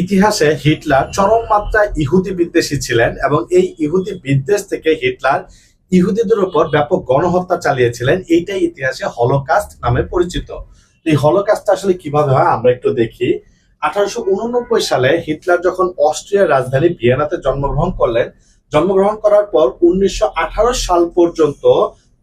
ইতিহাসে হিটলার চরম মাত্রায় ইহুদি বিদ্বেষী ছিলেন এবং এই ইহুদি বিদ্বেষ থেকে হিটলার ইহুদিদের উপর ব্যাপক গণহত্যা চালিয়েছিলেন। এইটাই ইতিহাসে হলোকাস্ট নামে পরিচিত। এই হলোকাস্ট আসলে কীভাবে হয় আমরা একটু দেখি। আঠারোশো উননব্বই সালে হিটলার যখন অস্ট্রিয়ার রাজধানী ভিয়েনাতে জন্মগ্রহণ করলেন, জন্মগ্রহণ করার পর উনিশশো আঠারো সাল পর্যন্ত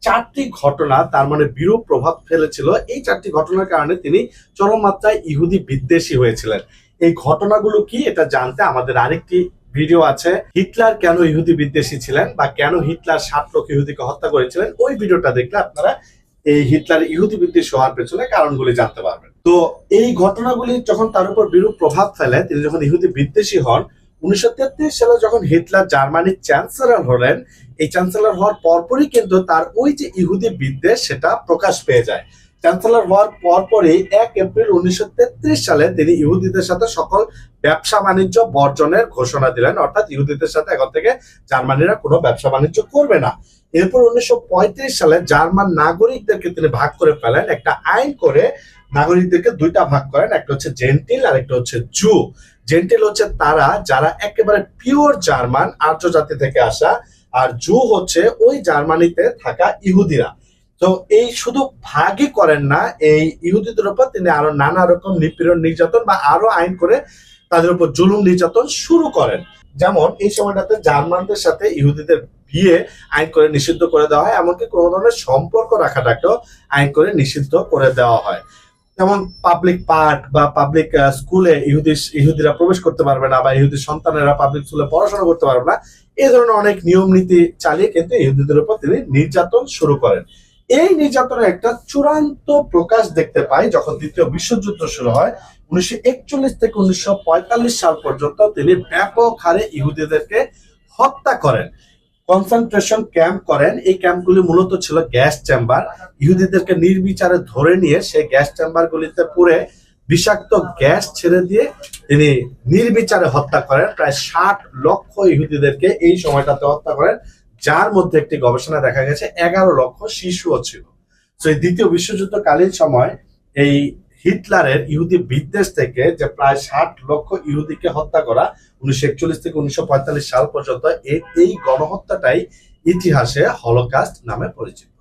চারটি ঘটনা তার মানে বিরূপ প্রভাব ফেলেছিল। এই চারটি ঘটনার কারণে তিনি চরম মাত্রায় ইহুদি বিদ্বেষী হয়েছিলেন। এই ঘটনাগুলো কি এটা জানতে আমাদের আরেকটি ভিডিও আছে। হিটলার কেন ইহুদি বিদ্বেষী ছিলেন বা কেন হিটলার ষাট লোক ইহুদিকে হত্যা করেছিলেন, ওই ভিডিওটা দেখলে আপনারা এই হিটলার ইহুদি বিদ্বেষী হওয়ার পেছনে কারণগুলি জানতে পারবেন। তো এই ঘটনাগুলি যখন তার উপর বিরূপ প্রভাব ফেলে, তিনি যখন ইহুদি বিদ্বেষী হন, উনিশশো তেত্রিশ সালে যখন হিটলার জার্মানির চ্যান্সেলর হলেন, এই চ্যান্সেলর হওয়ার পরপরই কিন্তু তার ওই যে ইহুদি বিদ্বেষ, সেটা প্রকাশ পেয়ে যায়। চ্যান্সেলর হওয়ার পরপরই এক এপ্রিল উনিশশো তেত্রিশ সালে তিনি ইহুদিদের সাথে সকল ব্যবসা বাণিজ্য বর্জনের ঘোষণা দিলেন। অর্থাৎ ইহুদিদের সাথে এখন থেকে জার্মানিরা কোনো ব্যবসা বাণিজ্য করবে না। এরপর উনিশশো পঁয়ত্রিশ সালে জার্মান নাগরিকদেরকে তিনি ভাগ করে ফেলেন। একটা আইন করে নাগরিকদেরকে দুইটা ভাগ করেন। একটা হচ্ছে জেন্টিল আর একটা হচ্ছে জু। জেন্টিল হচ্ছে তারা যারা একেবারে পিওর জার্মান, আর্য জাতি থেকে আসা। আর জু হচ্ছে ওই জার্মানিতে থাকা ইহুদিরা। তো এই শুধু ভাগই করেন না, এই ইহুদিদের উপর তিনি আরও নানা রকম নিপীড়ন, নির্যাতন বা আরও আইন করে তাদের উপর জুলুম, নির্যাতন শুরু করেন। যেমন এই সময়টাতে জার্মানদের সাথে ইহুদিদের বিয়ে আইন করে নিষিদ্ধ করে দেওয়া হয়, এমনকি কোনো ধরনের সম্পর্ক রাখাটাকেও আইন করে নিষিদ্ধ করে দেওয়া হয়। যেমন পাবলিক পার্ক বা পাবলিক স্কুলে ইহুদি, ইহুদিরা প্রবেশ করতে পারবে না বা ইহুদি সন্তানেরা পাবলিক স্কুলে পড়াশোনা করতে পারবে না এই ধরনের অনেক নিয়ম নীতি চালিয়ে কিন্তু ইহুদিদের উপর তিনি নির্যাতন শুরু করেন। এই নির্যাতনের একটা চূড়ান্ত প্রকাশ দেখতে পাই যখন দ্বিতীয় বিশ্বযুদ্ধ শুরু হয়। উনিশশো একচল্লিশ থেকে উনিশশো সাল পর্যন্ত তিনি ব্যাপক হারে ইহুদিদেরকে হত্যা করেন। কনসেন্ট্রেশন ক্যাম্প করেন। এই ক্যাম্পগুলি মূলত ছিল গ্যাস চেম্বার। ইহুদিদেরকে নির্বিচারে ধরে নিয়ে সেই গ্যাস চেম্বার গুলিতে পুরে বিষাক্ত গ্যাস ছেড়ে দিয়ে তিনি নির্বিচারে হত্যা করেন। প্রায় ষাট লক্ষ ইহুদিদেরকে এই সময়টাতে হত্যা করেন। যার মধ্যে একটি গবেষণা দেখা গেছে, এগারো লক্ষ শিশুও ছিল। তো এই দ্বিতীয় বিশ্বযুদ্ধকালীন সময় এই হিটলারের ইহুদি বিদ্বেষ থেকে যে প্রায় ষাট লক্ষ ইহুদিকে হত্যা করা, উনিশশো একচল্লিশ থেকে উনিশশো পঁয়তাল্লিশ সাল পর্যন্ত এই এই গণহত্যাটাই ইতিহাসে হলকাস্ট নামে পরিচিত।